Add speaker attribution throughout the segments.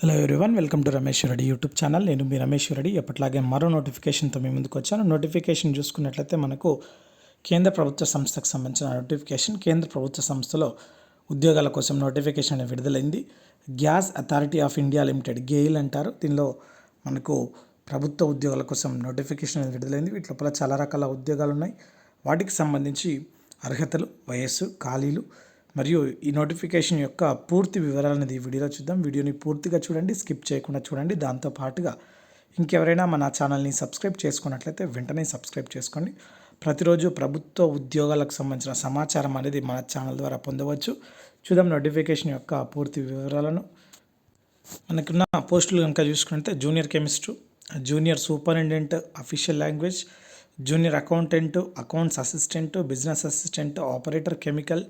Speaker 1: Hello everyone welcome to Ramesh Reddy YouTube channel నేను మీ రమేష్ రెడ్డి ఎప్పటిలాగే మరో నోటిఫికేషన్తో మీ ముందుకు వచ్చాను. నోటిఫికేషన్ చూసుకున్నట్లయితే మనకు కేంద్ర ప్రభుత్వ సంస్థకు సంబంధించిన నోటిఫికేషన్ కేంద్ర ప్రభుత్వ సంస్థలో ఉద్యోగాల కోసం నోటిఫికేషన్ అనేది విడుదలైంది. Gas authority of India limited GAIL అంటారు. దీనిలో మనకు ప్రభుత్వ ఉద్యోగాల కోసం నోటిఫికేషన్ అనేది విడుదలైంది. వీటి లోపల చాలా రకాల ఉద్యోగాలు ఉన్నాయి. వాటికి సంబంధించి అర్హతలు వయస్సు ఖాళీలు మరియు ఈ నోటిఫికేషన్ యొక్క పూర్తి వివరాలు అనేది ఈ వీడియోలో చూద్దాం. వీడియోని పూర్తిగా చూడండి స్కిప్ చేయకుండా చూడండి. దాంతో పాటుగా ఇంకెవరైనా మన ఛానల్ని సబ్స్క్రైబ్ చేసుకున్నట్లయితే వెంటనే సబ్స్క్రైబ్ చేసుకోండి. ప్రతిరోజు ప్రభుత్వ ఉద్యోగాలకు సంబంధించిన సమాచారం అనేది మన ఛానల్ ద్వారా పొందవచ్చు. చూద్దాం నోటిఫికేషన్ యొక్క పూర్తి వివరాలను. మనకున్న పోస్టులు కనుక చూసుకుంటే junior chemistry junior superintendent official language junior accountant accounts assistant business assistant operator chemical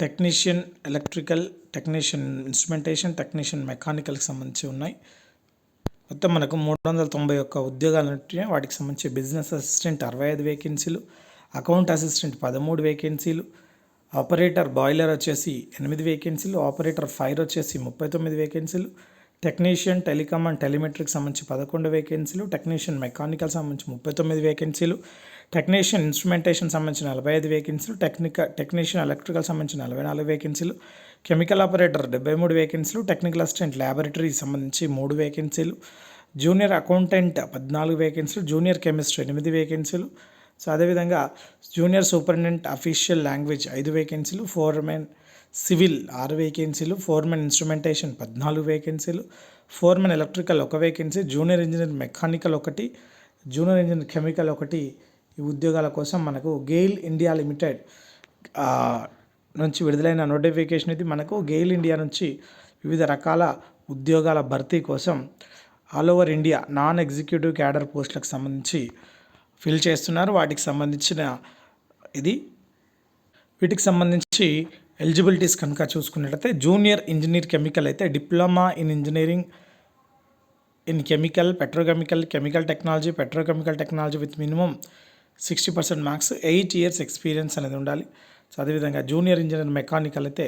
Speaker 1: technician electrical technician instrumentation technician మెకానికల్కి సంబంధించి ఉన్నాయి. మొత్తం మనకు మూడు వందల తొంభై ఒక్క ఉద్యోగాలు ఉంటున్నాయి వాటికి సంబంధించి బిజినెస్ అసిస్టెంట్ అరవై ఐదు వేకెన్సీలు అకౌంట్ అసిస్టెంట్ పదమూడు వేకెన్సీలు ఆపరేటర్ బాయిలర్ వచ్చేసి ఎనిమిది వేకెన్సీలు ఆపరేటర్ ఫైర్ వచ్చేసి ముప్పై తొమ్మిది వేకెన్సీలు టెక్నీషియన్ టెలికామ్ అండ్ టెలిమెట్రిక్ సంబంధించి పదకొండు వేకెన్సీలు టెక్నీషియన్ మెకానికల్ సంబంధించి ముప్పై తొమ్మిది వేకెన్సీలు టెక్నీషియన్ ఇన్స్ట్రుమెంటేషన్ సంబంధించి నలభై ఐదు వేకెన్సీలు టెక్నిక టెక్నీషియన్ ఎలక్ట్రికల్ సంబంధించి నలభై నాలుగు వేకెన్సీలు కెమికల్ ఆపరేటర్ డెబ్బై మూడు వేకెన్సీలు టెక్నికల్ అసిస్టెంట్ ల్యాబొరేటరీ సంబంధించి మూడు వేకెన్సీలు జూనియర్ అకౌంటెంట్ పద్నాలుగు వేకెన్సీలు జూనియర్ కెమిస్ట్రీ ఎనిమిది వేకెన్సీలు సో అదేవిధంగా జూనియర్ సూపరింటెండెంట్ అఫీషియల్ లాంగ్వేజ్ ఐదు వేకెన్సీలు ఫోర్ ఫోర్మెన్ సివిల్ ఆరు వేకెన్సీలు ఫోర్మెన్ ఇన్స్ట్రుమెంటేషన్ పద్నాలుగు వేకెన్సీలు ఫోర్మెన్ ఎలక్ట్రికల్ ఒక వేకెన్సీ జూనియర్ ఇంజనీర్ మెకానికల్ ఒకటి జూనియర్ ఇంజనీర్ కెమికల్ ఒకటి ఈ ఉద్యోగాల కోసం మనకు గెయిల్ ఇండియా లిమిటెడ్ నుంచి విడుదలైన నోటిఫికేషన్ ఇది. మనకు గెయిల్ ఇండియా నుంచి వివిధ రకాల ఉద్యోగాల భర్తీ కోసం all over India non executive cadre పోస్టులకు సంబంధించి ఫిల్ చేస్తున్నారు. వాటికి సంబంధించిన ఇది. వీటికి సంబంధించి ఎలిజిబిలిటీస్ కనుక చూసుకున్నట్లయితే జూనియర్ ఇంజనీర్ కెమికల్ అయితే diploma in engineering in chemical petrochemical chemical technology petrochemical technology with minimum sixty percent marks eight years experience అనేది ఉండాలి. సో అదేవిధంగా జూనియర్ ఇంజనీర్ మెకానికల్ అయితే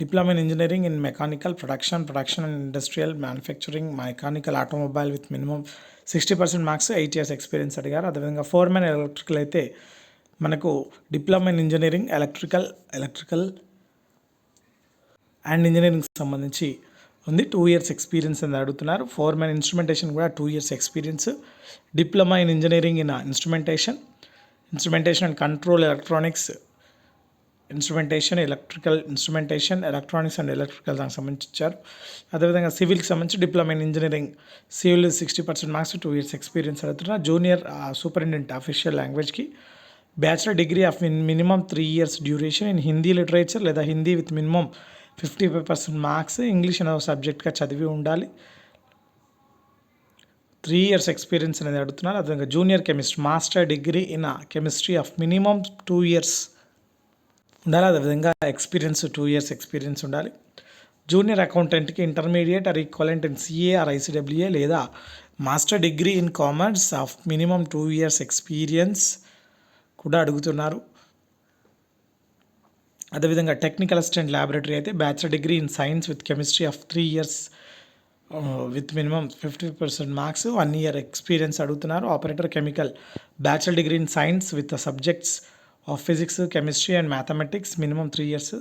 Speaker 1: diploma in engineering in mechanical production production and industrial manufacturing mechanical automobile with minimum sixty percent marks eight years experience అడిగారు. అదేవిధంగా foremen electrical అయితే మనకు diploma in engineering electrical electrical and engineering సంబంధించి ఉంది. Two years experience అని అడుగుతున్నారు. Foreman instrumentation కూడా two years experience diploma in engineering in instrumentation instrumentation and control electronics instrumentation electrical instrumentation electronics and electrical దానికి సంబంధించి ఇచ్చారు. అదేవిధంగా సివిల్కి సంబంధించి diploma in engineering civil sixty percent marks two years experience అడుగుతున్నారు junior superintendent official లాంగ్వేజ్కి bachelor degree of minimum three years duration in Hindi literature లేదా Hindi with minimum fifty five percent marks English అనే సబ్జెక్ట్గా చదివి ఉండాలి. Three years experience అనేది అడుగుతున్నారు. అదేవిధంగా junior chemistry master degree in chemistry of minimum two years ఉండాలి. అదేవిధంగా ఎక్స్పీరియన్స్ టూ ఇయర్స్ ఎక్స్పీరియన్స్ ఉండాలి. Junior అకౌంటెంట్కి intermediate or equivalent in CA or ICWA లేదా master degree in commerce of minimum two years experience కూడా అడుగుతున్నారు. అదేవిధంగా technical assistant laboratory అయితే bachelor degree in science with chemistry of three years with minimum fifty percent marks one year experience అడుగుతున్నారు. Operator chemical bachelor degree in science with subjects of physics chemistry and mathematics minimum three years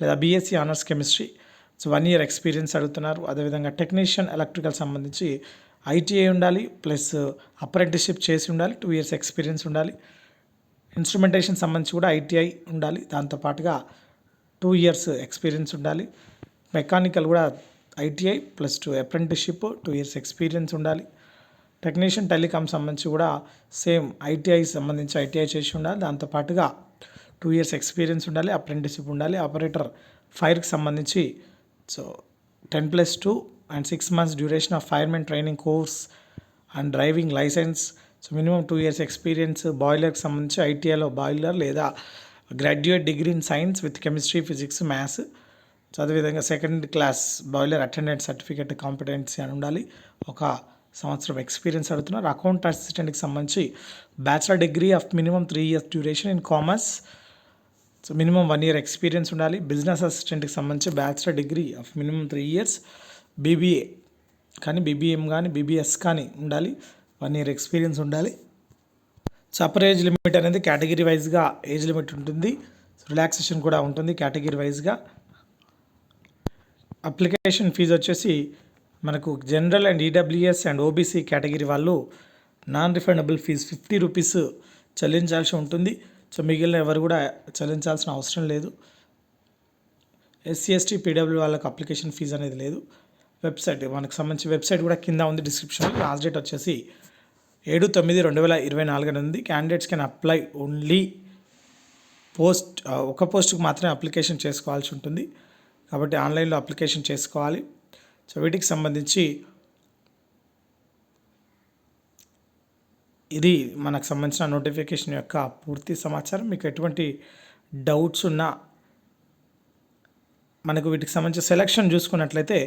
Speaker 1: లేదా BSc honours chemistry so one year experience అడుగుతున్నారు. అదేవిధంగా technician electrical సంబంధించి ITI ఉండాలి plus apprenticeship చేసి ఉండాలి two years experience ఉండాలి. Instrumentation సంబంధించి కూడా ఐటీఐ ఉండాలి. దాంతోపాటుగా టూ ఇయర్స్ ఎక్స్పీరియన్స్ ఉండాలి. మెకానికల్ కూడా ITI plus two apprenticeship two years experience ఉండాలి. టెక్నీషియన్ టెలికామ్ సంబంధించి కూడా సేమ్ ఐటీఐ సంబంధించి ఐటీఐ చేసి ఉండాలి. దాంతోపాటుగా టూ ఇయర్స్ ఎక్స్పీరియన్స్ ఉండాలి. అప్రెంటిస్షిప్ ఉండాలి. ఆపరేటర్ ఫైర్కి సంబంధించి so ten plus two and six months duration of firemen training course and driving licence so minimum two years experience బాయిలర్కి సంబంధించి ఐటీఐలో boiler or graduate degree in science with chemistry physics maths so అదేవిధంగా second class boiler attendant certificate competency అని ఉండాలి. ఒక సంవత్సరం experience అడుగుతున్నారు. Account అసిస్టెంట్కి సంబంధించి bachelor degree of minimum three years duration in commerce so minimum one year experience ఉండాలి. Business అసిస్టెంట్కి సంబంధించి bachelor degree of minimum three years BBA కానీ బీబీఎం కానీ బీబీఎస్ కానీ ఉండాలి. వన్ ఇయర్ ఎక్స్పీరియన్స్ ఉండాలి. సపర్ ఏజ్ లిమిట్ అనేది కేటగిరీ వైజ్గా ఏజ్ లిమిట్ ఉంటుంది. రిలాక్సేషన్ కూడా ఉంటుంది కేటగిరీ వైజ్గా అప్లికేషన్ ఫీజు వచ్చేసి మనకు general and EWS and OBC category వాళ్ళు non refundable fee fifty rupees చెల్లించాల్సి ఉంటుంది. సో మిగిలిన ఎవరు కూడా చెల్లించాల్సిన అవసరం లేదు. ఎస్సీ ఎస్టీ పీడబ్ల్యూ వాళ్ళకి అప్లికేషన్ ఫీజు అనేది లేదు. వెబ్సైట్ మనకు సంబంధించి వెబ్సైట్ కూడా కింద ఉంది డిస్క్రిప్షన్ లాస్ట్ డేట్ వచ్చేసి ఏడు తొమ్మిది రెండు వేల ఇరవై నాలుగు ఉంది candidates can apply only post ఒక పోస్ట్కి మాత్రమే అప్లికేషన్ చేసుకోవాల్సి ఉంటుంది. కాబట్టి ఆన్లైన్లో అప్లికేషన్ చేసుకోవాలి. సో వీటికి సంబంధించి ఇది మనకు సంబంధించిన నోటిఫికేషన్ యొక్క పూర్తి సమాచారం. మీకు ఎటువంటి డౌట్స్ ఉన్నా మనకు వీటికి సంబంధించిన సెలక్షన్ చూసుకున్నట్లయితే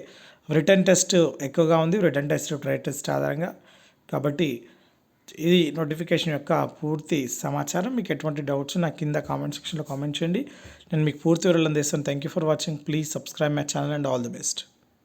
Speaker 1: రిటర్న్ టెస్ట్ ఎక్కువగా ఉంది. రిటర్న్ టెస్ట్ ట్రై టెస్ట్ ఆధారంగా. కాబట్టి ఇది నోటిఫికేషన్ యొక్క పూర్తి సమాచారం. మీకు ఎటువంటి డౌట్స్ నా కింద కామెంట్ సెక్షన్లో కామెంట్ చేయండి. నేను మీకు పూర్తి వివరాలు అందిస్తాను. Thank you for watching please subscribe my channel and all the best